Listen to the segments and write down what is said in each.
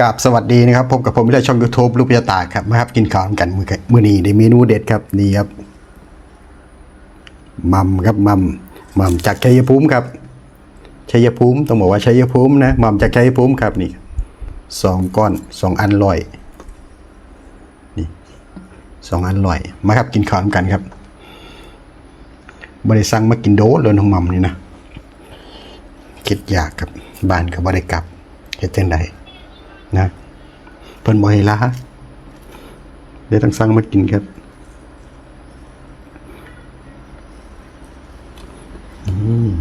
กับสวัสดีนะครับพบกับผมที่ช่อง YouTube ลูกพิยตาครับมาครับกินข้าวกันมือมือนี้ในเมนูเด็ดครับนี่ครับมัมครับมัมมัมจากชัยภูมิครับชัยภูมิต้องบอกว่าชัยภูมินะมัมจากชัยภูมิครับนี่สองก้อนสองอันลอยนี่สองอันลอยมาครับกินข้าวกันครับบริสั่งมากินโดดเลยน้องมัมนี่นะคิดอยากครับบ้านก็บ่ได้กลับเฮ็ดจังได นะเพิ่นบ่ให้ลาเดี๋ยวต้องสั่งมากินครับอืม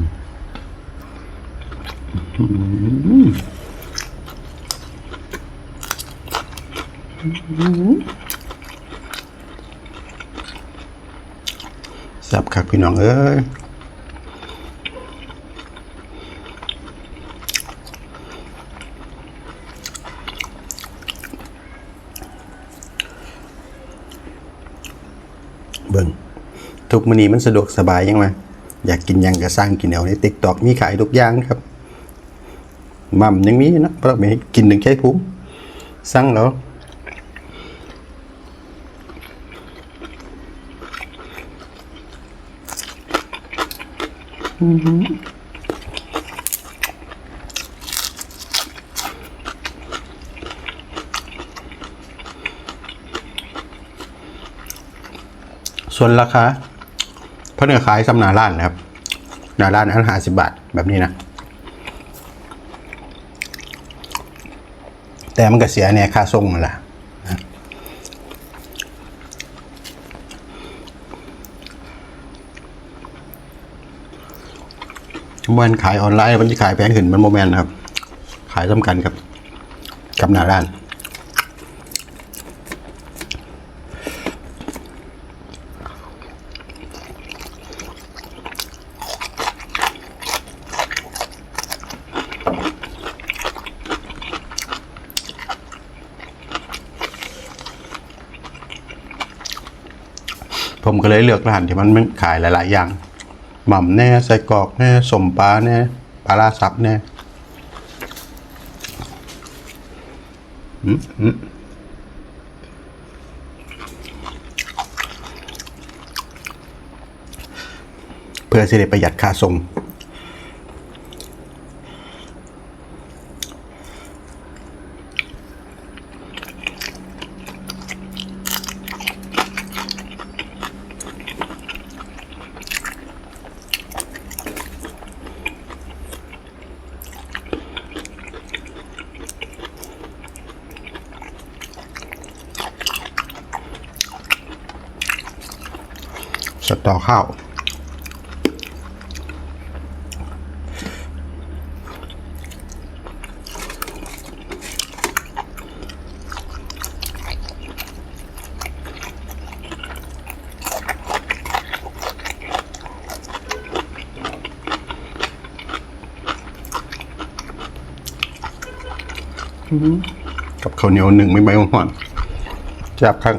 อืมแซ่บครับพี่น้องเอ้ย เบิ่งทุ กมื้อนี้มันสะดวกสบายยังไงอยากกินยังก็สร้างกินเอาใน TikTok มีขายทุกอย่างครับมัมยังมีนะเพราะไม่กินถึงใช้ภูมิสั่งแล้วส่วนราคา เพิ่นก็ขายสำนาร้านนะครับนาร้านอันห้าสิบบาทแบบนี้นะ แต่มันก็เสียเนี่ยค่าส่งนั่นละนะมันขายออนไลน์มันจะขายแพงขึ้นมันโมแมนนะครับ ขายสำคัญครับ กับหน้าร้าน ผมก็เลยเลือกร้านที่มันขายหลาย ๆ อย่างหม่ำแน่ใส่กรอกแน่สมปลาแน่ปลาลาซับแน่เพื่อจะได้ประหยัดค่าส่ง สตอข้าวกับข้าวเหนียวหนึ่งไม่ใบหวานจับครั้ง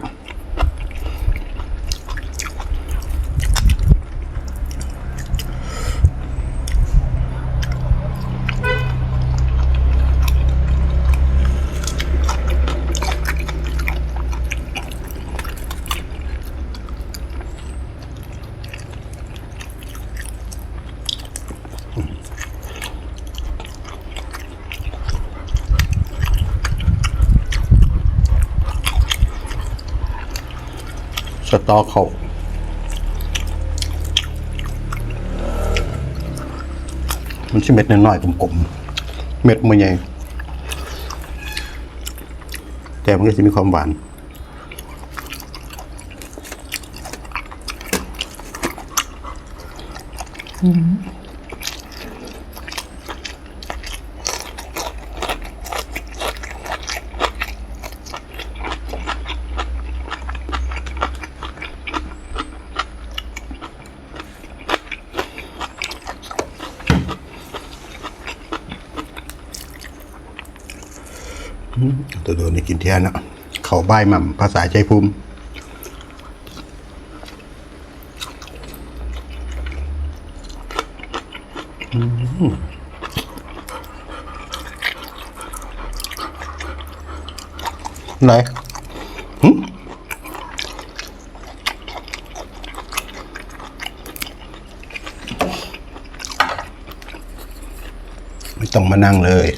ตอเขามันชิเม็ดน้อยๆกลมๆ เม็ดมันใหญ่ แต่มันก็จะมีความหวาน ตัวโดนในกินเทียนนะเขาใบหม่ำภาษาใจภูมิอไหนหึไม่ต้องมานั่งเลย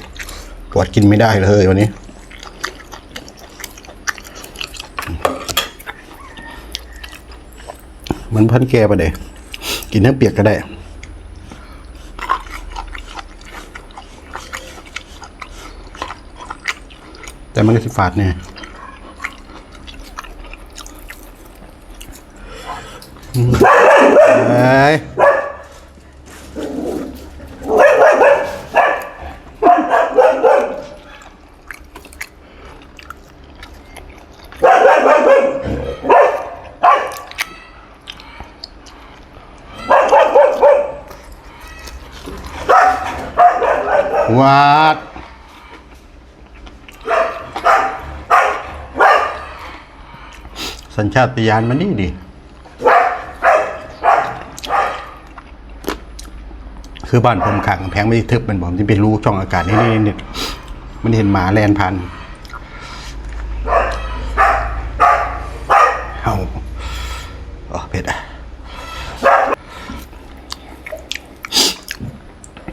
ปวดกินไม่ได้เลยวันนี้ มันพันแกไปเด้กินน้ำเปียกก็ได้แต่มันก็สิฝาดเนี่ย วาดสัญชาตญาณมันนี่ดิคือบ้านผมขังแพงไม่ทึบมันบอกที่เป็นรูช่องอากาศนี่นี่นี่มันเห็นหมาแลนพันเอาอ๋อเผ็ดอะ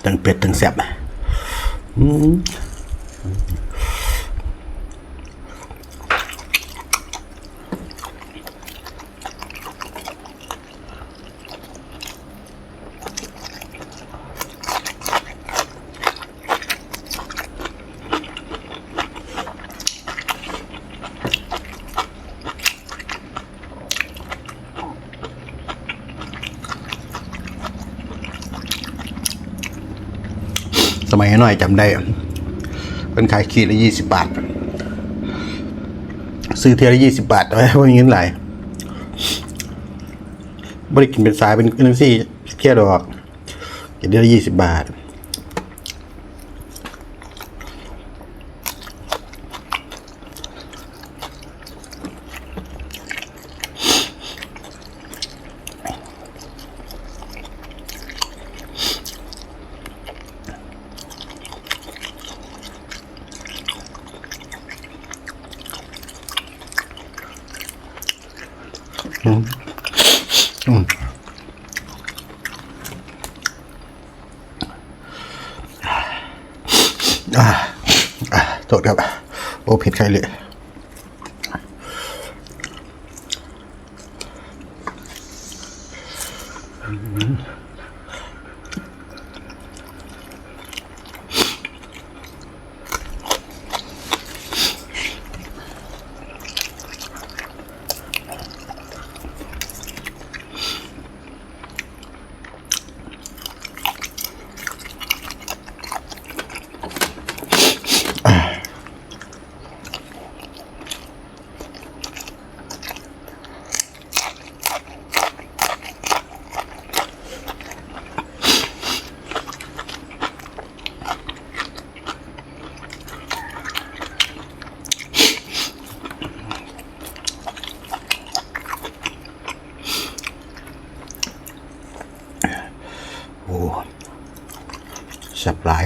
ตั้งเป็ดตั้งแซ่บอะ อื มสมัยน้อยจำได้เป็นขายขีดละยี่สิบบาท ซื้อเทียละยี่สิบบาทไว้พวกนี้เงินไหลายบริกินเป็นสายเป็นนึงสี่เทียดอกกินเดือนละยี่สิบบาท อ่าอ่าโทษครับโอ้ โอ้สับหลาย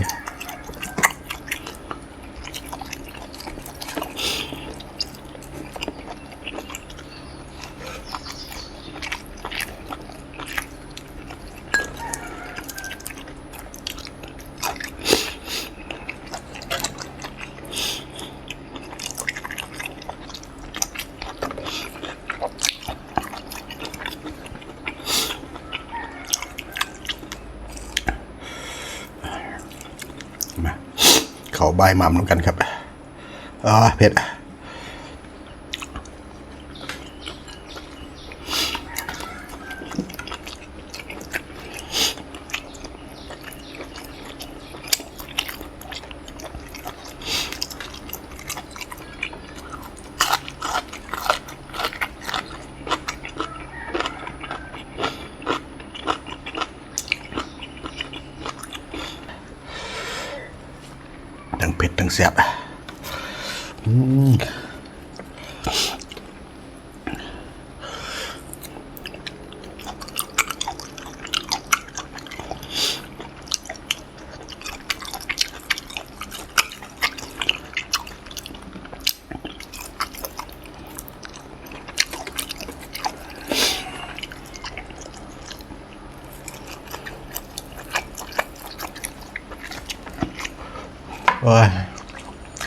มา บายหม่ำเหมือนกันครับอ่าเผ็ด ซ่บอืมโอ้ย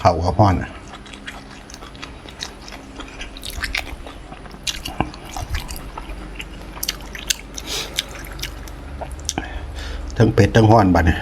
เข่ากับพ่อนทั้งเป็ดทั้งห้อนบัดเนี่ย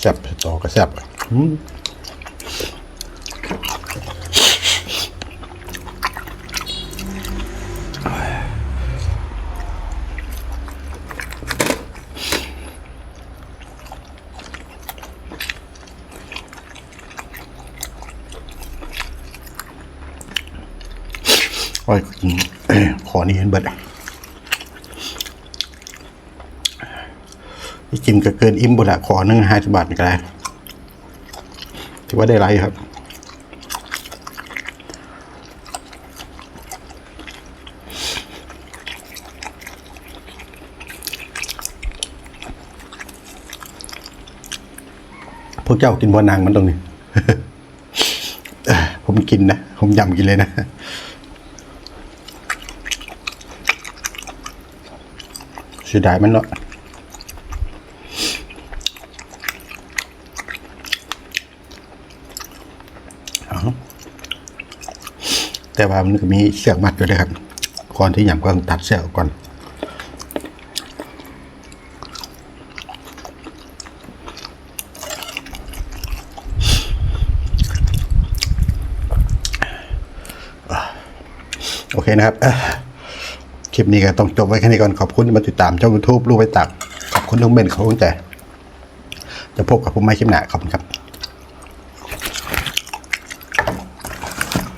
แซ่บต่อก็แซ่บอืม โอ้ยขอนี่เห็นเบิดที่กินก็เกินอิ่มบุละขอหนึ่งห้าสิบบาทก็ได้ ถือว่าได้ไรครับ พวกเจ้ากินบัวนางมันตรงนี้ผมกินนะ ผมยำกินเลยนะเสียดายมันเนาะเอา แต่ว่ามันก็มีเสือกมัดอยู่ด้วยครับ ก่อนที่ยำก็ต้องตัดเสือกออกก่อนโอเคนะครับคลิปนี้ก็ต้องจบไว้แค่นี้ก่อนขอบคุณที่มาติดตามช่องยูทูบรูปไปตัก ขอบคุณทุกเบนขอบคุณใจจะพบกับผมไม่คลิปหน้าขอบคุณครับ